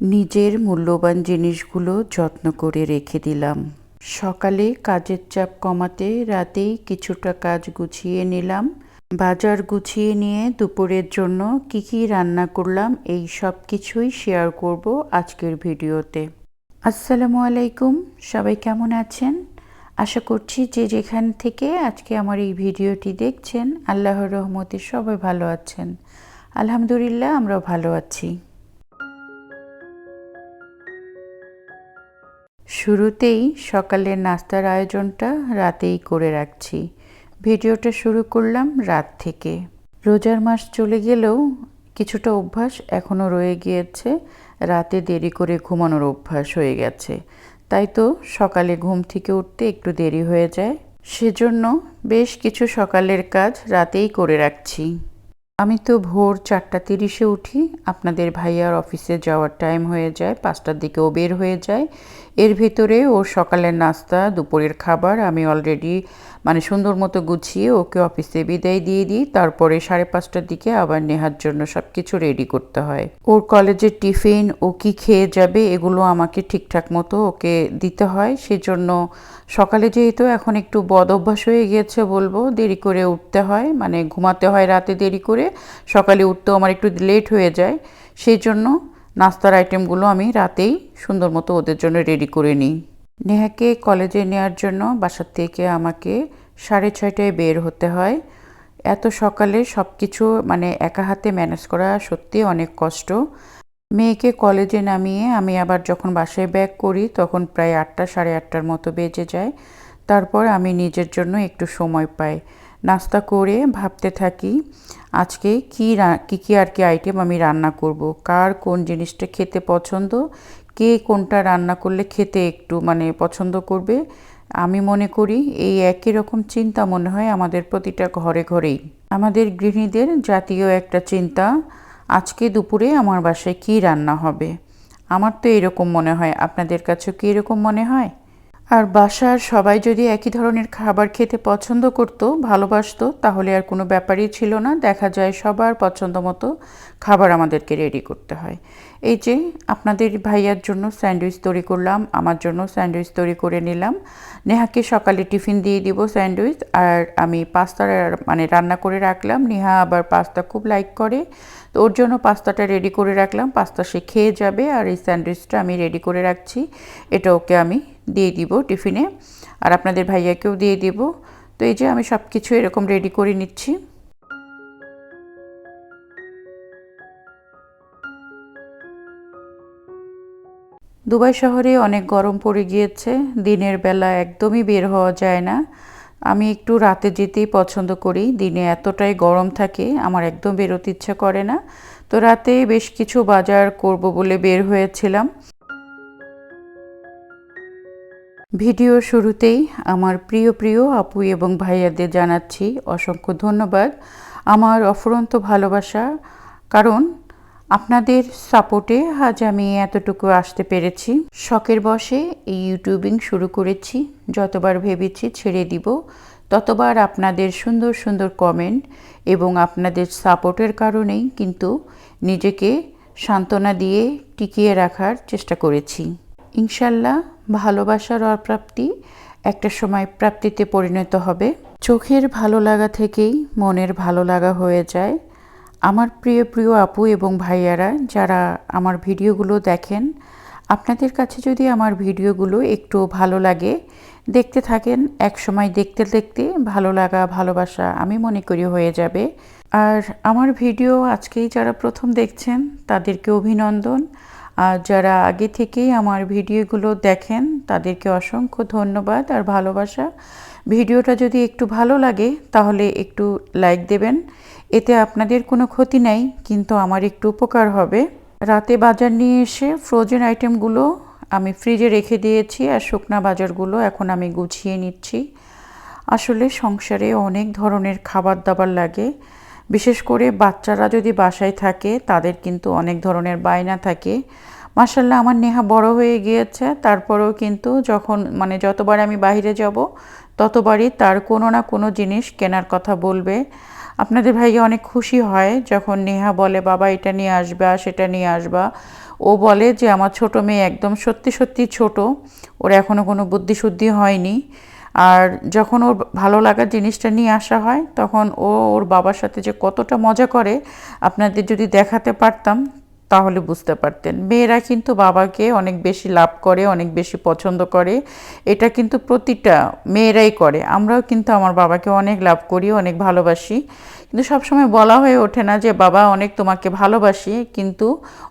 নিজের মূল্যবান জিনিসগুলো যত্ন করে রেখে দিলাম। সকালে কাজের চাপ কমাতে রাতেই কিছুটা কাজ গুছিয়ে নিলাম। বাজার গুছিয়ে নিয়ে দুপুরের জন্য কি কি রান্না করলাম, এই সব কিছুই শেয়ার করব আজকের ভিডিওতে। আসসালামু আলাইকুম, সবাই কেমন আছেন? আশা করছি যে যেখান থেকে আজকে আমার এই ভিডিওটি দেখছেন, আল্লাহর রহমতে সবাই ভালো আছেন। আলহামদুলিল্লাহ আমরা ভালো আছি। শুরুতেই সকালের নাস্তার আয়োজনটা রাতেই করে রাখছি। ভিডিওটা শুরু করলাম রাত থেকে। রোজার মাস চলে গেলেও কিছুটা অভ্যাস এখনও রয়ে গিয়েছে। রাতে দেরি করে ঘুমানোর অভ্যাস হয়ে গেছে। তাই তো সকালে ঘুম থেকে উঠতে একটু দেরি হয়ে যায়। সেজন্য বেশ কিছু সকালের কাজ রাতেই করে রাখছি। আমি তো ভোর চারটা তিরিশে উঠি। আপনাদের ভাইয়ার অফিসে যাওয়ার টাইম হয়ে যায়, পাঁচটার দিকে ও বের হয়ে যায়। এর ভেতরে ও সকালের নাস্তা, দুপুরের খাবার, আমি অলরেডি মানে সুন্দর মতো গুছিয়ে ওকে অফিসে বিদায় দিয়ে দিই। তারপরে সাড়ে পাঁচটার দিকে আবার নেহার জন্য সব কিছু রেডি করতে হয়। ওর কলেজের টিফিন, ও কি খেয়ে যাবে এগুলো আমাকে ঠিকঠাক মতো ওকে দিতে হয়। সেজন্য সকালে যেহেতু এখন একটু বদ অভ্যাস হয়ে গিয়েছে বলব, দেরি করে উঠতে হয়। মানে ঘুমাতে হয় রাতে দেরি করে, সকালে উঠতেও আমার একটু লেট হয়ে যায়। সেই জন্য নাস্তার আইটেমগুলো আমি রাতেই সুন্দর মতো ওদের জন্য রেডি করে নিই। নেহাকে কলেজে নেওয়ার জন্য বাসার থেকে আমাকে সাড়ে ছয়টায় বের হতে হয়। এত সকালে সব কিছু মানে একা হাতে ম্যানেজ করা সত্যি অনেক কষ্ট। মেয়েকে কলেজে নামিয়ে আমি আবার যখন বাসায় ব্যাক করি, তখন প্রায় আটটা, সাড়ে আটটার মতো বেজে যায়। তারপর আমি নিজের জন্য একটু সময় পাই। নাস্তা করে ভাবতে থাকি, আজকে কী কী কী আর কি আইটেম আমি রান্না করব? কার কোন জিনিসটা খেতে পছন্দ? কে কোনটা রান্না করলে খেতে একটু মানে পছন্দ করবে, আমি মনে করি এই একই রকম চিন্তা মনে হয় আমাদের প্রতিটা ঘরে ঘরেই। আমাদের গৃহিণীদের জাতীয় একটা চিন্তা, আজকে দুপুরে আমার বাসায় কি রান্না হবে? আমার তো এরকম মনে হয়। আপনাদের কাছে কি এরকম মনে হয়? আর বাসার সবাই যদি একই ধরনের খাবার খেতে পছন্দ করতো, ভালোবাসতো, তাহলে আর কোনো ব্যাপারই ছিল না। দেখা যায় সবার পছন্দ মতো খাবার আমাদেরকে রেডি করতে হয়। এই যে, আপনাদের ভাইয়ার জন্য স্যান্ডউইচ তৈরি করলাম, আমার জন্য স্যান্ডউইচ তৈরি করে নিলাম। নেহাকে সকালে টিফিন দিয়ে দিব স্যান্ডউইচ, আর আমি পাস্তা মানে রান্না করে রাখলাম। নেহা আবার পাস্তা খুব লাইক করে। তো ওর জন্য পাস্তাটা রেডি করে রাখলাম। পাস্তা সে খেয়ে যাবে আর এই স্যান্ডউইচটা আমি রেডি করে রাখছি। এটা ওকে আমি দিয়ে দিব টিফিনে। আর আপনাদের ভাইয়াকেও দিয়ে দিব। তো এই যে আমি সব কিছু এরকম রেডি করে নিচ্ছি। দুবাই শহরে অনেক গরম পড়ে গিয়েছে। দিনের বেলা একদমই বের হওয়া যায় না। আমি একটু রাতে যেতেই পছন্দ করি। দিনে এতটাই গরম থাকে, আমার একদম বেরোতে ইচ্ছা করে না। তো রাতে বেশ কিছু বাজার করব বলে বের হয়েছিলাম। ভিডিও শুরুতেই আমার প্রিয় প্রিয় আপু এবং ভাইয়াদের জানাচ্ছি অসংখ্য ধন্যবাদ। আমার অফুরন্ত ভালোবাসা, কারণ আপনাদের সাপোর্টে আজ আমি এতটুকু আসতে পেরেছি। শখের বসে এই ইউটিউবিং শুরু করেছি। যতবার ভেবেছি ছেড়ে দিব, ততবার আপনাদের সুন্দর সুন্দর কমেন্ট এবং আপনাদের সাপোর্টের কারণেই কিন্তু নিজেকে সান্ত্বনা দিয়ে টিকিয়ে রাখার চেষ্টা করেছি। ইনশাল্লাহ ভালোবাসার অপ্রাপ্তি একটা সময় প্রাপ্তিতে পরিণত হবে। চোখের ভালো লাগা থেকেই মনের ভালো লাগা হয়ে যায়। আমার প্রিয় প্রিয় আপু এবং ভাইয়ারা যারা আমার ভিডিওগুলো দেখেন, আপনাদের কাছে যদি আমার ভিডিওগুলো একটু ভালো লাগে, দেখতে থাকেন এক সময় দেখতে দেখতে ভালো লাগা, ভালোবাসা আমি মনে করি হয়ে যাবে। আর আমার ভিডিও আজকেই যারা প্রথম দেখছেন, তাদেরকে অভিনন্দন। আর যারা আগে থেকেই আমার ভিডিওগুলো দেখেন, তাদেরকে অসংখ্য ধন্যবাদ আর ভালোবাসা। ভিডিওটা যদি একটু ভালো লাগে, তাহলে একটু লাইক দেবেন। এতে আপনাদের কোনো ক্ষতি নাই, কিন্তু আমার একটু উপকার হবে। রাতে বাজার নিয়ে এসে ফ্রোজেন আইটেমগুলো আমি ফ্রিজে রেখে দিয়েছি আর শুকনা বাজারগুলো এখন আমি গুছিয়ে নিচ্ছি। আসলে সংসারে অনেক ধরনের খাবার দাবার লাগে। বিশেষ করে বাচ্চারা যদি বাসায় থাকে, তাদের কিন্তু অনেক ধরনের বায়না থাকে। মাসাল্লাহ আমার নেহা বড় হয়ে গিয়েছে। তারপরেও কিন্তু যখন মানে যতবার আমি বাইরে যাব ততবারই তার কোনো না কোনো জিনিস কেনার কথা বলবে। আপনাদের ভাইয়া অনেক খুশি হয় যখন নেহা বলে, বাবা, এটা নিয়ে আসবা, সেটা নিয়ে আসবা। ও বলে যে, আমার ছোট মেয়ে একদম সত্যি সত্যি ছোট। ওর এখনও কোনো বুদ্ধিশুদ্ধি হয়নি। আর যখন ওর ভালো লাগার জিনিসটা নিয়ে আসা হয়, তখন ও ওর বাবার সাথে যে কতটা মজা করে, আপনাদের যদি দেখাতে পারতাম তাহলে বুঝতে পারতেন। মেয়েরা কিন্তু বাবাকে অনেক বেশি লাভ করে, অনেক বেশি পছন্দ করে। এটা কিন্তু প্রতিটা মেয়েরাই করে। আমরাও কিন্তু আমার বাবাকে অনেক লাভ করি, অনেক ভালোবাসি। কিন্তু সবসময় বলা হয়ে ওঠে না যে, বাবা, অনেক তোমাকে ভালোবাসি। কিন্তু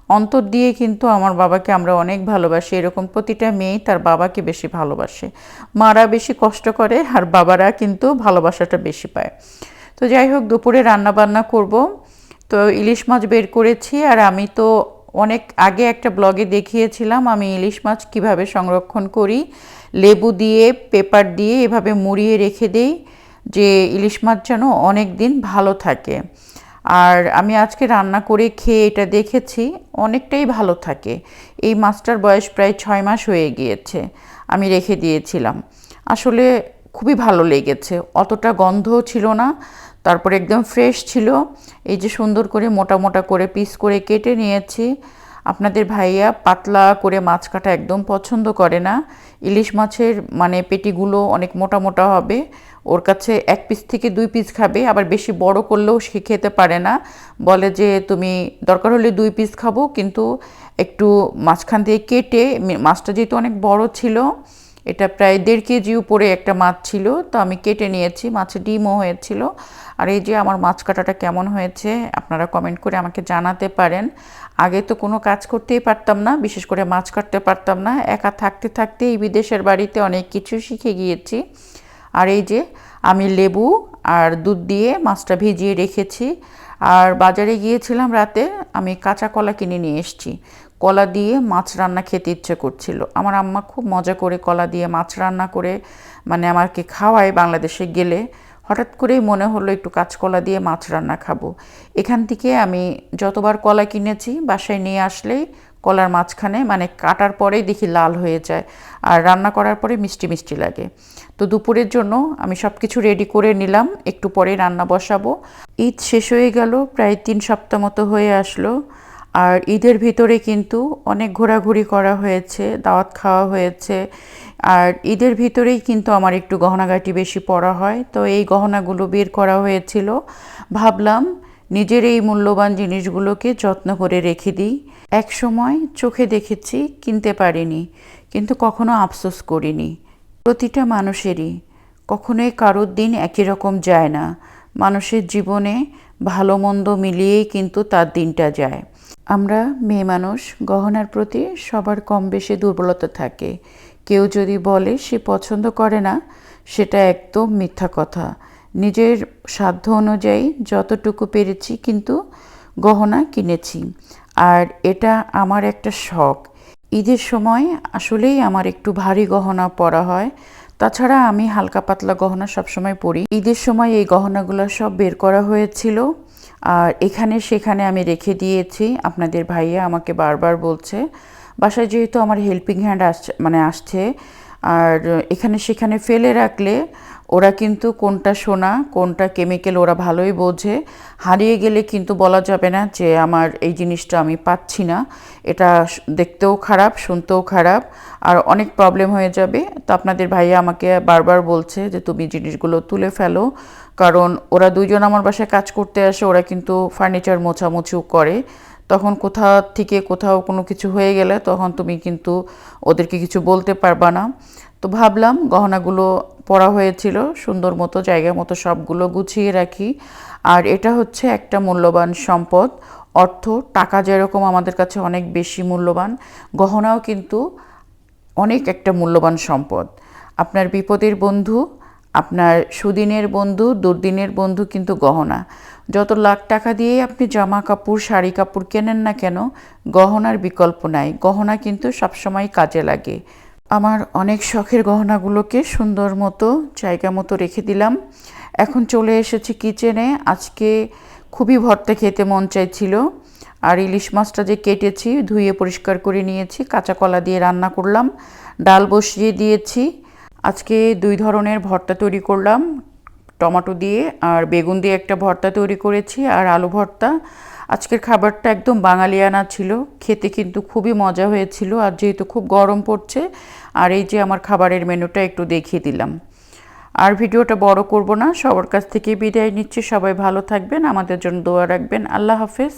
অন্তর দিয়ে কিন্তু আমার বাবাকে আমরা অনেক ভালোবাসি। এরকম প্রতিটা মেয়েই তার বাবাকে বেশি ভালোবাসে। মারা বেশি কষ্ট করে আর বাবারা কিন্তু ভালোবাসাটা বেশি পায়। তো যাই হোক, দুপুরে রান্না বান্না করব। তো ইলিশ মাছ বের করেছি আর আমি তো অনেক আগে একটা ব্লগে দেখিয়েছিলাম আমি ইলিশ মাছ কীভাবে সংরক্ষণ করি। লেবু দিয়ে, পেপার দিয়ে এভাবে মুড়িয়ে রেখে দেই যে ইলিশ মাছ যেন অনেক দিন ভালো থাকে। আর আমি আজকে রান্না করে খেয়ে এটা দেখেছি, অনেকটাই ভালো থাকে। এই মাছটার বয়স প্রায় ছয় মাস হয়ে গিয়েছে, আমি রেখে দিয়েছিলাম। আসলে খুবই ভালো লেগেছে, অতটা গন্ধও ছিল না। তারপরে একদম ফ্রেশ ছিল। এই যে সুন্দর করে মোটা মোটা করে পিস করে কেটে নিয়েছি। আপনাদের ভাইয়া পাতলা করে মাছ কাটা একদম পছন্দ করে না। ইলিশ মাছের মানে পেটিগুলো অনেক মোটা মোটা হবে। ওর কাছে এক পিস থেকে দুই পিস খাবে, আবার বেশি বড় করলেও সে খেতে পারে না। বলে যে, তুমি দরকার হলে দুই পিস খাব। কিন্তু একটু মাঝখান দিয়ে কেটে মাছটা যেহেতু অনেক বড় ছিল, এটা প্রায় দেড় কেজি উপরে একটা মাছ ছিল। তো আমি কেটে নিয়েছি। মাছের ডিমও হয়েছিল। আর এই যে আমার মাছ কাটাটা কেমন হয়েছে, আপনারা কমেন্ট করে আমাকে জানাতে পারেন। আগে তো কোনো কাজ করতেই পারতাম না, বিশেষ করে মাছ কাটতে পারতাম না। একা থাকতে থাকতে এই বিদেশের বাড়িতে অনেক কিছু শিখে গিয়েছি। আর এই যে আমি লেবু আর দুধ দিয়ে মাছটা ভিজিয়ে রেখেছি। আর বাজারে গিয়েছিলাম রাতে, আমি কাঁচা কলা কিনে নিয়ে এসেছি। কলা দিয়ে মাছ রান্না খেতে ইচ্ছে করছিল। আমার আম্মা খুব মজা করে কলা দিয়ে মাছ রান্না করে মানে আমাকে খাওয়ায় বাংলাদেশে গেলে। হঠাৎ করেই মনে হলো একটু কাঁচকলা দিয়ে মাছ রান্না খাব। এখান থেকে আমি যতবার কলা কিনেছি, বাসায় নিয়ে আসলেই কলার মাঝখানে মানে কাটার পরেই দেখি লাল হয়ে যায় আর রান্না করার পরে মিষ্টি মিষ্টি লাগে। তো দুপুরের জন্য আমি সব কিছু রেডি করে নিলাম, একটু পরে রান্না বসাবো। ঈদ শেষ হয়ে গেল, প্রায় তিন সপ্তাহ মতো হয়ে আসলো। আর ঈদের ভিতরে কিন্তু অনেক ঘোরাঘুরি করা হয়েছে, দাওয়াত খাওয়া হয়েছে। আর ঈদের ভিতরেই কিন্তু আমার একটু গহনাগাটি বেশি পড়া হয়। তো এই গহনাগুলো বের করা হয়েছিল। ভাবলাম নিজের এই মূল্যবান জিনিসগুলোকে যত্ন করে রেখে দিই। এক সময় চোখে দেখেছি, কিনতে পারিনি, কিন্তু কখনো আফসোস করিনি। প্রতিটা মানুষেরই, কখনোই কারোর দিন একই রকম যায় না। মানুষের জীবনে ভালো মন্দ মিলিয়েই কিন্তু তার দিনটা যায়। আমরা মেয়ে মানুষ, গহনার প্রতি সবার কম বেশি দুর্বলতা থাকে। কেউ যদি বলে সে পছন্দ করে না, সেটা একদম মিথ্যা কথা। নিজের সাধ্য অনুযায়ী যতটুকু পেরেছি কিন্তু গহনা কিনেছি। আর এটা আমার একটা শখ। ঈদের সময় আসলেই আমার একটু ভারী গহনা পরা হয়। তাছাড়া আমি হালকা পাতলা গহনা সবসময় পরি। ঈদের সময় এই গহনাগুলো সব বের করা হয়েছিল। আর এখানে সেখানে আমি রেখে দিয়েছি। আপনাদের ভাইয়া আমাকে বারবার বলছে, বাসায় যেহেতু আমার হেল্পিং হ্যান্ড আসছে মানে আসছে, আর এখানে সেখানে ফেলে রাখলে ওরা কিন্তু কোনটা সোনা, কোনটা কেমিক্যাল ওরা ভালোই বোঝে। হারিয়ে গেলে কিন্তু বলা যাবে না যে আমার এই জিনিসটা আমি পাচ্ছি না। এটা দেখতেও খারাপ, শুনতেও খারাপ, আর অনেক প্রবলেম হয়ে যাবে। তো আপনাদের ভাইয়া আমাকে বারবার বলছে যে, তুমি জিনিসগুলো তুলে ফেলো কারণ ওরা দুইজন আমার বাসায় কাজ করতে আসে, ওরা কিন্তু ফার্নিচার মোছামুছিও করে। তখন কোথা থেকে কোথাও কোনো কিছু হয়ে গেলে তখন তুমি কিন্তু ওদেরকে কিছু বলতে পারবা না। তো ভাবলাম গহনাগুলো পরা হয়েছিল, সুন্দর মতো, জায়গা মতো সবগুলো গুছিয়ে রাখি। আর এটা হচ্ছে একটা মূল্যবান সম্পদ। অর্থ, টাকা যেরকম আমাদের কাছে অনেক বেশি মূল্যবান, গহনাও কিন্তু অনেক একটা মূল্যবান সম্পদ। আপনার বিপদের বন্ধু আপনার সুদিনের বন্ধু, দুর্দিনের বন্ধু কিন্তু গহনা। যত লাখ টাকা দিয়ে আপনি জামা কাপড়, শাড়ি কাপড় কেনেন না কেন, গহনার বিকল্প নাই। গহনা কিন্তু সবসময় কাজে লাগে। আমার অনেক শখের গহনাগুলোকে সুন্দর মতো, জায়গা মতো রেখে দিলাম। এখন চলে এসেছি কিচেনে। আজকে খুবই ভর্তা খেতে মন চাইছিল। আর ইলিশ মাছটা যে কেটেছি, ধুয়ে পরিষ্কার করে নিয়েছি, কাঁচা কলা দিয়ে রান্না করলাম। ডাল বসিয়ে দিয়েছি। আজকে দুই ধরনের ভর্তা তৈরি করলাম, টমেটো দিয়ে আর বেগুন দিয়ে একটা ভর্তা তৈরি করেছি আর আলু ভর্তা। আজকের খাবারটা একদম বাঙালিয়ানা ছিল, খেতে কিন্তু খুবই মজা হয়েছিল আর যেহেতু খুব গরম পড়ছে, আর এই যে আমার খাবারের মেনুটা একটু দেখিয়ে দিলাম। আর ভিডিওটা বড় করব না, সবার কাছ থেকে বিদায় নিচ্ছি, সবাই ভালো থাকবেন, আমাদের জন্য দোয়া রাখবেন, আল্লাহ হাফেজ।